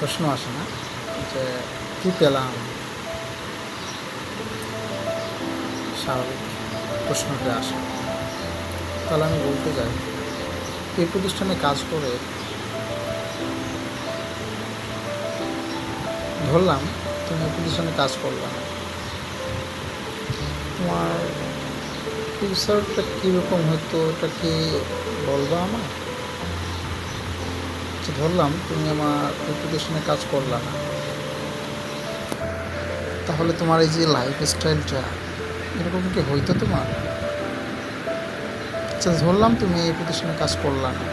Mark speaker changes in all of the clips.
Speaker 1: প্রশ্ন আসে না, যে কী পেলাম? স্বাভাবিক প্রশ্নটা আসে। তাহলে আমি বলতে চাই, এই প্রতিষ্ঠানে কাজ করে ধরলাম, তুমি এই প্রতিষ্ঠানে কাজ করলাম তোমার ফিউচারটা কীরকম হতো? এটা কি বলবা আমার আচ্ছা, ধরলাম তুমি আমার প্রতিষ্ঠানে কাজ করলা না। তাহলে তোমার এই যে লাইফ স্টাইলটা এরকম কি হইতো তোমার? আচ্ছা ধরলাম তুমি এই প্রতিষ্ঠানে কাজ করলা না।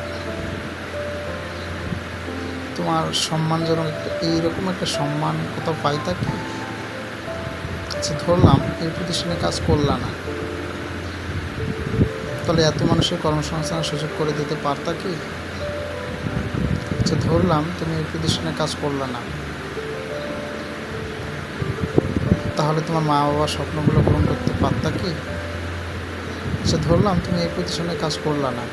Speaker 1: তোমার সম্মানজনক এইরকম একটা সম্মান কোথাও পাইতা কি? আচ্ছা ধরলাম এই প্রতিষ্ঠানে কাজ করলা না। তাহলে এত মানুষের কর্মসংস্থানের সুযোগ করে দিতে পারতা কি? আচ্ছা ধরলাম তুমি এই প্রতিষ্ঠানে কাজ করলে না। তাহলে তোমার মা বাবার স্বপ্নগুলো পূরণ করতে পারতা কি? আচ্ছা ধরলাম তুমি এই প্রতিষ্ঠানে কাজ করলে না।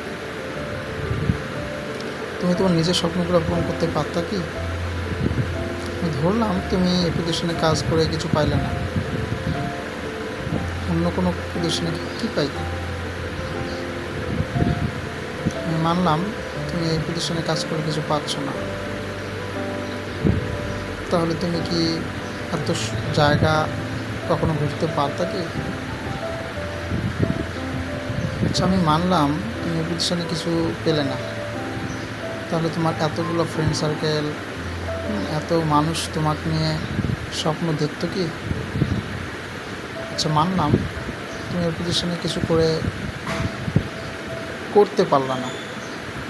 Speaker 1: তুমি তোমার নিজের স্বপ্নগুলো পূরণ করতে পারতা কি? ধরলাম তুমি এই প্রতিষ্ঠানে কাজ করে কিছু পাইলে না। অন্য কোনো প্রতিষ্ঠানে কী পাইতে মানলাম তুমি এই প্রতিষ্ঠানে কাজ করে কিছু পাচ্ছ না। তাহলে তুমি কি এত জায়গা কখনো ঘুরতে পারতা কি? আচ্ছা আমি মানলাম তুমি প্রতিষ্ঠানে কিছু পেলে না। তাহলে তোমার এতগুলো ফ্রেন্ড সার্কেল এত মানুষ তোমাকে নিয়ে স্বপ্ন দেখতো কি? আচ্ছা মানলাম তুমি এই প্রতিষ্ঠানে কিছু করে করতে পারলা না।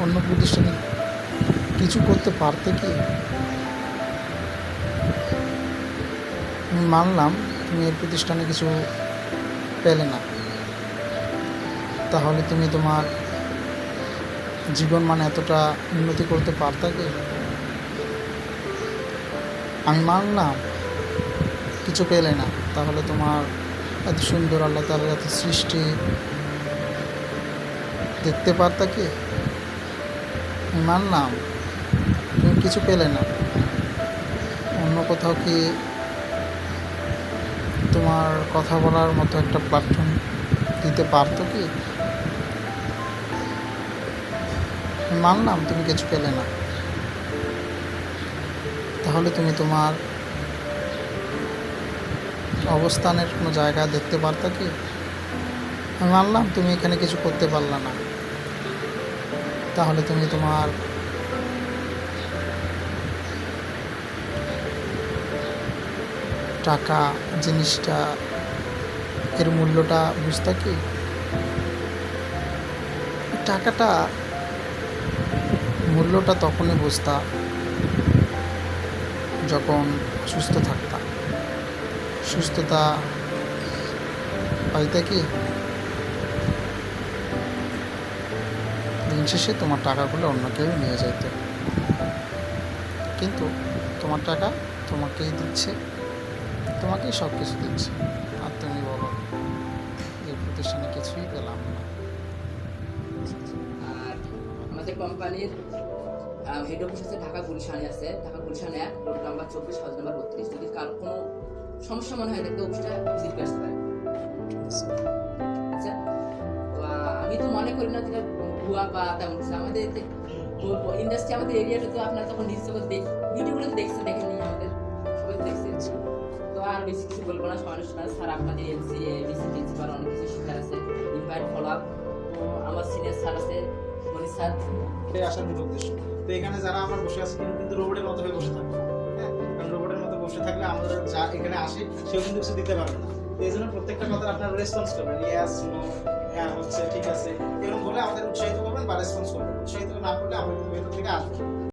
Speaker 1: অন্য প্রতিষ্ঠানে কিছু করতে পারতে কি? আমি মানলাম তুমি এই প্রতিষ্ঠানে কিছু পেলে না। তাহলে তুমি তোমার জীবন মানে এতটা উন্নতি করতে পারতা কি? আমি মানলাম কিছু পেলে না। তাহলে তোমার এত সুন্দর আল্লাহ তালার এত সৃষ্টি দেখতে পারতা কি? মানলাম তুমি কিছু পেলে না। অন্য কোথাও কি তোমার কথা বলার মতো একটা প্ল্যাটফর্ম দিতে পারতো কি? মানলাম তুমি কিছু পেলে না। তাহলে তুমি তোমার অবস্থানের কোনো জায়গা দেখতে পারতা কি? আমি মানলাম তুমি এখানে কিছু করতে পারলা না। তাহলে তুমি তোমার টাকা, জিনিসটা, এর মূল্যটা বুঝতা কি? টাকাটা মূল্যটা তখনই বুঝতা যখন সুস্থ থাকতাম সুস্থতা পাইতে কি? দিন শেষে তোমার টাকাগুলো অন্য কেউ নিয়ে যেত কিন্তু তোমার টাকা তোমাকেই দিচ্ছে, তোমাকেই সব কিছু দিচ্ছে। আর তুমি বলো, এই প্রতিষ্ঠানে কিছুই পেলাম না।
Speaker 2: আর আমাদের কোম্পানির হেড অফিস আছে ঢাকা গুলশানে আছে। ঢাকা গুলশানে এক রোড নাম্বার চব্বিশ হাউস নাম্বার বত্রিশ। যদি কার কোনো সমস্যা মনে হয়, দেখতে অফিসটা ভিজিট আসতে পারে আচ্ছা? আমি তো মনে করি না যেটা ভুয়া বা তেমন কিছু। আমাদের ইন্ডাস্ট্রি আমাদের এরিয়াটা তো আপনারা তখন নিজস্ব করে দেখ ভিডিওগুলো তো দেখছে দেখেননি আমাদের? সবাই দেখছে তো আর বেশি কিছু বলব না সমালোচ না। স্যার আপনাদের এনসিএ বিসি প্রিন্সিপাল অনেক কিছু শিক্ষার আছে। ইনভাইট ফলো আপ তো আমার সিনিয়র স্যার আছে, মনির স্যার।
Speaker 3: আসার মূল উদ্দেশ্য। তো এখানে যারা আমরা বসে আছি, কিন্তু রোবটের মতো হয়ে বসে থাকবে। হ্যাঁ? রোবটের মতো বসে থাকলে আমাদের যা এখানে আসে, সেও কিন্তু কিছু দিতে পারবে না। এই জন্য প্রত্যেকটা কথার আপনার রেসপন্স করবেন। ইয়াস নো হ্যাঁ হচ্ছে, ঠিক আছে। এরকম বলে আমাদের উৎসাহিত করবেন বা রেসপন্স করবেন। উৎসাহিত না করলে আমরা কিন্তু ভেতর থেকে আসব